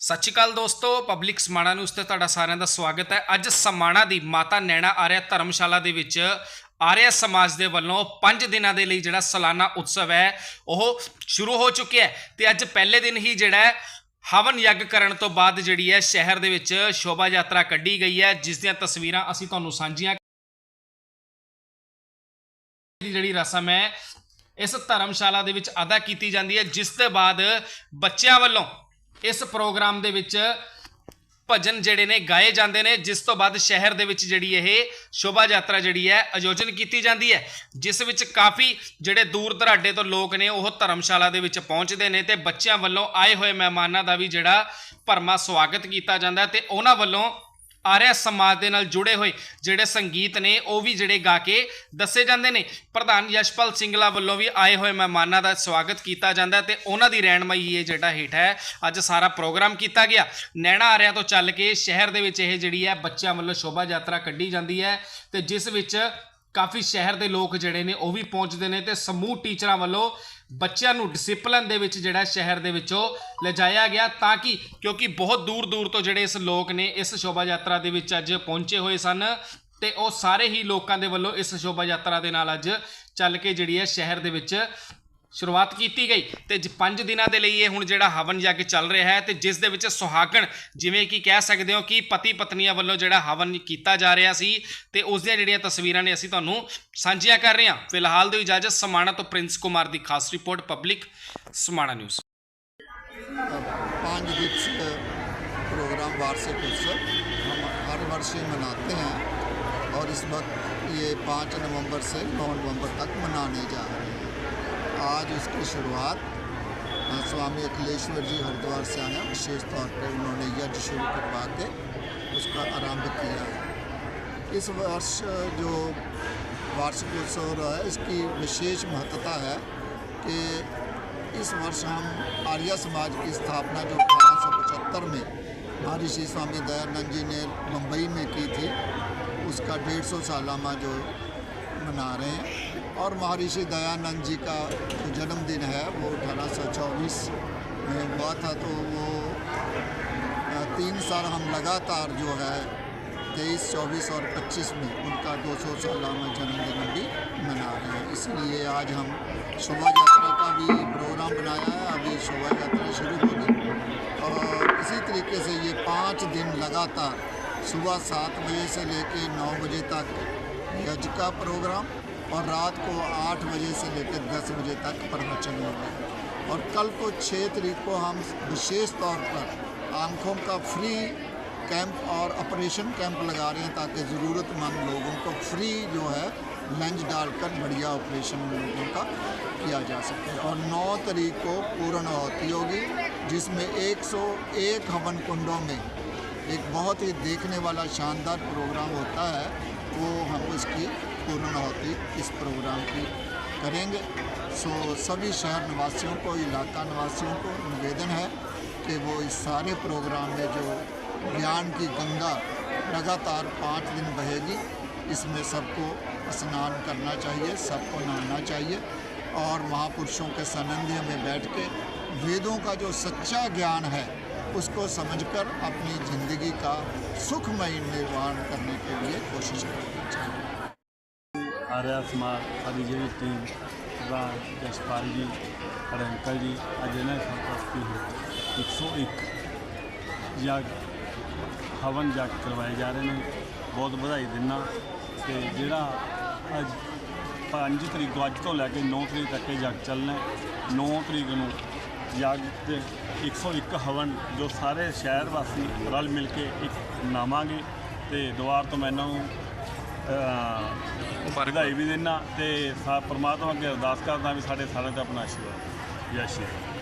ਸਤਿ ਸ਼੍ਰੀ ਅਕਾਲ ਦੋਸਤੋ public Samana news ਤੇ ਤੁਹਾਡਾ ਸਾਰਿਆਂ ਦਾ ਸਵਾਗਤ ਹੈ। ਅੱਜ ਸਮਾਣਾ ਦੀ ਮਾਤਾ ਨੈਣਾ ਆਰਿਆ ਧਰਮਸ਼ਾਲਾ ਦੇ ਵਿੱਚ। ਆਰਿਆ ਸਮਾਜ ਦੇ ਵੱਲੋਂ 5 ਦਿਨਾਂ ਦੇ ਲਈ ਜਿਹੜਾ ਸਾਲਾਨਾ ਉਤਸਵ ਹੈ, ਉਹ ਸ਼ੁਰੂ ਹੋ ਚੁੱਕਿਆ ਹੈ। ਤੇ ਅੱਜ ਪਹਿਲੇ ਦਿਨ ਹੀ ਜਿਹੜਾ ਹਵਨ ਯੱਗ ਕਰਨ ਤੋਂ ਬਾਅਦ ਜਿਹੜੀ ਹੈ, ਸ਼ਹਿਰ ਦੇ ਵਿੱਚ ਸ਼ੋਭਾ ਯਾਤਰਾ ਕੱਢੀ ਗਈ ਹੈ, ਜਿਸ ਦੀਆਂ ਤਸਵੀਰਾਂ ਅਸੀਂ ਤੁਹਾਨੂੰ ਸਾਂਝੀਆਂ ਦੀ ਜਿਹੜੀ ਰਸਮ ਹੈ, ਇਸ ਧਰਮਸ਼ਾਲਾ ਦੇ ਵਿੱਚ ਅਦਾ ਕੀਤੀ ਜਾਂਦੀ ਹੈ, ਜਿਸ ਦੇ ਬਾਅਦ ਬੱਚਿਆਂ ਵੱਲੋਂ ਇਸ ਪ੍ਰੋਗਰਾਮ ਦੇ ਵਿੱਚ ਭਜਨ ਜਿਹੜੇ ਨੇ, ਗਾਏ ਜਾਂਦੇ ਨੇ। ਜਿਸ ਤੋਂ ਬਾਅਦ ਸ਼ਹਿਰ ਦੇ ਵਿੱਚ ਜਿਹੜੀ ਇਹ ਸ਼ੋਭਾ ਯਾਤਰਾ ਜਿਹੜੀ ਹੈ, ਆਯੋਜਨ ਕੀਤੀ ਜਾਂਦੀ ਹੈ। ਜਿਸ ਵਿੱਚ ਕਾਫੀ ਜਿਹੜੇ ਦੂਰ ਦਰਾਡੇ ਤੋਂ ਲੋਕ ਨੇ, ਉਹ ਧਰਮਸ਼ਾਲਾ ਦੇ ਵਿੱਚ ਪਹੁੰਚਦੇ ਨੇ ਤੇ ਬੱਚਿਆਂ ਵੱਲੋਂ ਆਏ ਹੋਏ ਮਹਿਮਾਨਾਂ ਦਾ ਵੀ ਜਿਹੜਾ ਭਰਮਾ ਸਵਾਗਤ ਕੀਤਾ ਜਾਂਦਾ ਹੈ ਤੇ ਉਹਨਾਂ ਵੱਲੋਂ ਆਰਿਆ ਸਮਾਜ ਦੇ ਨਾਲ ਜੁੜੇ ਹੋਏ ਜਿਹੜੇ ਸੰਗੀਤ ਨੇ, ਉਹ ਵੀ ਜਿਹੜੇ ਗਾ ਕੇ ਦੱਸੇ ਜਾਂਦੇ ਨੇ। ਪ੍ਰਧਾਨ ਯਸ਼ਪਾਲ ਸਿੰਗਲਾ ਵੱਲੋਂ ਵੀ ਆਏ ਹੋਏ ਮਹਿਮਾਨਾਂ ਦਾ ਸਵਾਗਤ ਕੀਤਾ ਜਾਂਦਾ ਹੈ ਤੇ ਉਹਨਾਂ ਦੀ ਰਹਿਨਮਾਈ ਇਹ ਜਿਹੜਾ ਹੇਠ ਹੈ, ਅੱਜ ਸਾਰਾ ਪ੍ਰੋਗਰਾਮ ਕੀਤਾ ਗਿਆ। ਨੈਣਾ ਆਰਿਆ ਤੋਂ ਚੱਲ ਕੇ ਸ਼ਹਿਰ ਦੇ ਵਿੱਚ ਇਹ ਜਿਹੜੀ ਹੈ, ਬੱਚਿਆਂ ਵੱਲੋਂ ਸ਼ੋਭਾ ਯਾਤਰਾ ਕੱਢੀ ਜਾਂਦੀ ਹੈ ਤੇ ਜਿਸ ਵਿੱਚ ਕਾਫੀ ਸ਼ਹਿਰ ਦੇ ਲੋਕ ਜਿਹੜੇ ਨੇ ਉਹ ਵੀ ਪਹੁੰਚਦੇ ਨੇ ਤੇ ਸਮੂਹ ਟੀਚਰਾਂ ਵੱਲੋਂ ਬੱਚਿਆਂ ਨੂੰ ਡਿਸਪਲਿਨ ਦੇ ਵਿੱਚ ਜਿਹੜਾ ਸ਼ਹਿਰ ਦੇ ਵਿੱਚੋਂ ਲਿਜਾਇਆ ਗਿਆ ਤਾਂ ਕਿ, ਕਿਉਂਕਿ ਬਹੁਤ ਦੂਰ ਦੂਰ ਤੋਂ ਜਿਹੜੇ ਇਸ ਲੋਕ ਨੇ ਇਸ ਸ਼ੋਭਾ ਯਾਤਰਾ ਦੇ ਵਿੱਚ ਅੱਜ ਪਹੁੰਚੇ ਹੋਏ ਸਨ ਤੇ ਉਹ ਸਾਰੇ ਹੀ ਲੋਕਾਂ ਦੇ ਵੱਲੋਂ ਇਸ ਸ਼ੋਭਾ ਯਾਤਰਾ ਦੇ ਨਾਲ ਅੱਜ ਚੱਲ ਕੇ ਜਿਹੜੀ ਹੈ ਸ਼ਹਿਰ ਦੇ ਵਿੱਚ ਸ਼ੁਰੂਆਤ ਕੀਤੀ ਗਈ ਤੇ 5 ਦਿਨਾਂ ਦੇ ਲਈ ਇਹ ਹੁਣ ਜਿਹੜਾ ਹਵਨ ਯੱਗ ਚੱਲ ਰਿਹਾ ਹੈ ਤੇ ਜਿਸ ਦੇ ਵਿੱਚ ਸੁਹਾਗਣ ਜਿਵੇਂ ਕਿ ਕਹਿ ਸਕਦੇ ਹੋ ਕਿ ਪਤੀ ਪਤਨੀਆਂ ਵੱਲੋਂ ਜਿਹੜਾ ਹਵਨ ਕੀਤਾ ਜਾ ਰਿਹਾ ਸੀ ਤੇ ਉਸ ਦੀਆਂ ਜਿਹੜੀਆਂ ਤਸਵੀਰਾਂ ਨੇ ਅਸੀਂ ਤੁਹਾਨੂੰ ਸਾਂਝੀਆਂ ਕਰ ਰਹੇ ਹਾਂ ਫਿਲਹਾਲ ਦੀ ਇਜਾਜ਼ਤ ਸਮਾਣਾ ਤੋਂ ਪ੍ਰਿੰਸ ਕੁਮਾਰ ਦੀ ਖਾਸ ਰਿਪੋਰਟ ਪਬਲਿਕ ਸਮਾਣਾ ਨਿਊਜ਼ पाँच दिवसीय प्रोग्राम वार्षिक उत्सव हम हर वर्ष ही मनाते हैं और इस वक्त ये पाँच नवंबर से नौ नवंबर तक मनाने जा रहे हैं آج اس کی شروعات ہاں، سوامی اکھلیشور جی ہردوار سے آئے وشیش طور پہ انہوں نے یج شروع کروا کے اس کا آرمبھ کیا ہے۔ اس ورش جو وارشک اتسو ہے، اس کی وشیش مہتتا ہے کہ اس ورش ہم آریہ سماج کی استھاپنا جو اٹھارہ سو پچہتر میں مہارشی سوامی دیانند جی نے ممبئی میں کی تھی، اس کا ڈیڑھ سو سالامہ جو منا رہے ہیں۔ اور مہارشی دیانند جی کا جو جنم دن ہے، وہ اٹھارہ سو چوبیس میں ہوا تھا۔ تو وہ تین سال ہم لگاتار جو ہے، تیئیس، چوبیس اور پچیس میں ان کا دو سو سالانہ جنم دن بھی منا رہے ہیں۔ اس لیے آج ہم شوبھا یاترا کا بھی پروگرام بنایا ہے۔ ابھی شوبھا یاترا شروع ہو گئی۔ اور اسی طریقے سے یہ پانچ دن لگاتار صبح سات بجے سے لے کے نو بجے تک یج کا پروگرام اور رات کو آٹھ بجے سے لے کے دس بجے تک پرمچن چاہیے۔ ہوگا اور کل کو چھ تاریخ کو ہم وشیش طور پر آنکھوں کا فری کیمپ اور آپریشن کیمپ لگا رہے ہیں تاکہ ضرورت مند لوگوں کو فری جو ہے لنچ ڈال کر بڑھیا آپریشن لوگوں کا کیا جا سکے۔ اور نو تاریخ کو پورن ہوتی ہوگی، جس میں ایک سو ایک ہون کنڈوں میں ایک بہت ہی دیکھنے والا شاندار پروگرام ہوتا ہے، وہ ہم اس کی دونوں نہ ہوتی اس پروگرام کی کریں گے سو سبھی شہر نواسیوں کو علاقہ نواسیوں کو نویدن ہے کہ وہ اس سارے پروگرام میں جو بیان کی گنگا لگاتار پانچ دن بہے گی اس میں سب کو اسنان کرنا چاہیے سب کو نہانا چاہیے اور مہا پرشوں کے سنندیہ میں بیٹھ کے ویدوں کا جو سچا گیان ہے اس کو سمجھ کر اپنی زندگی کا سکھ مئی نروان کرنے کے لیے کوشش کرنی چاہیے ਆਰਿਆ ਸਮਾਜ, ਸਾਡੀ ਜਿਹੜੀ ਟੀਮ ਦਾ ਜਸਪਾਲ ਜੀ ਔਰ ਅੰਕਲ ਜੀ, ਅੱਜ ਇਹਨਾਂ ਦੀ ਸਰਪ੍ਰਸਤੀ ਹੈ 101 ਜਗ ਹਵਨ ਜਗ ਕਰਵਾਏ ਜਾ ਰਹੇ ਨੇ। ਬਹੁਤ ਵਧਾਈ ਦਿੰਨਾ। ਤੇ ਜਿਹੜਾ ਅੱਜ 5 ਤਰੀਕ ਤੋਂ ਅੱਜ ਤੋਂ ਲੈ ਕੇ 9 ਤਰੀਕ ਤੱਕ ਇਹ ਜਗ ਚੱਲਣਾ ਹੈ। 9 ਤਰੀਕ ਨੂੰ ਜਗ ਦੇ 101 ਹਵਨ ਜੋ ਸਾਰੇ ਸ਼ਹਿਰ ਵਾਸੀ ਰਲ ਮਿਲ ਕੇ ਇੱਕ ਮਨਾਵਾਂਗੇ ਤੇ ਦੁਆਰ ਤੋਂ ਮੈਂ ਇਹਨਾਂ ਨੂੰ ਵਧਾਈ ਵੀ ਦਿੰਨਾ ਤੇ ਸਾ ਪ੍ਰਮਾਤਮਾ ਅੱਗੇ ਅਰਦਾਸ ਕਰਦਾ ਵੀ ਸਾਡੇ ਸਾਰਿਆਂ ਤੇ ਆਪਣਾ ਆਸ਼ੀਰਵਾਦ ਜੈ ਸ਼੍ਰੀ ਰਾਮ